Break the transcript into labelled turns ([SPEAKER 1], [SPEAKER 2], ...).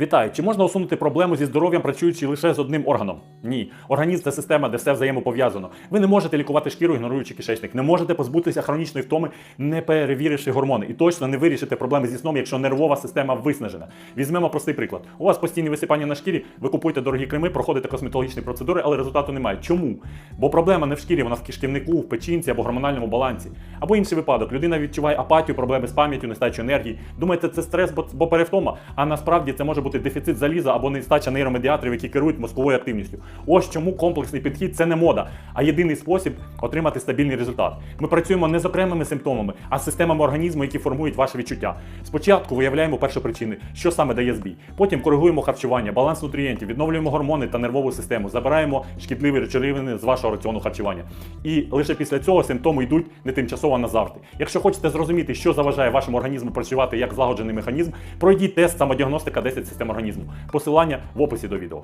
[SPEAKER 1] Вітаю! Чи можна усунути проблему зі здоров'ям, працюючи лише з одним органом? Ні. Організм це система, де все взаємопов'язано. Ви не можете лікувати шкіру, ігноруючи кишечник. Не можете позбутися хронічної втоми, не перевіривши гормони. І точно не вирішите проблеми зі сном, якщо нервова система виснажена. Візьмемо простий приклад. У вас постійні висипання на шкірі, ви купуєте дорогі креми, проходите косметологічні процедури, але результату немає. Чому? Бо проблема не в шкірі, вона в кишківнику, в печінці або гормональному балансі. Або інший випадок. Людина відчуває апатію, проблеми з пам'яттю, нестачу енергії. Думаєте, це стрес, бо, перевтома. А насправді це може бути дефіцит заліза або нестача нейромедіаторів, які керують мозковою активністю. Ось чому комплексний підхід це не мода, а єдиний спосіб отримати стабільний результат. Ми працюємо не з окремими симптомами, а з системами організму, які формують ваше відчуття. Спочатку виявляємо першопричини, що саме дає збій. Потім коригуємо харчування, баланс нутрієнтів, відновлюємо гормони та нервову систему, забираємо шкідливі речовини з вашого раціону харчування. І лише після цього симптоми йдуть не тимчасово назавжди. Якщо хочете зрозуміти, що заважає вашому організму працювати як злагоджений механізм, пройдіть тест самодіагностика 10 систем організму. Посилання в описі до відео.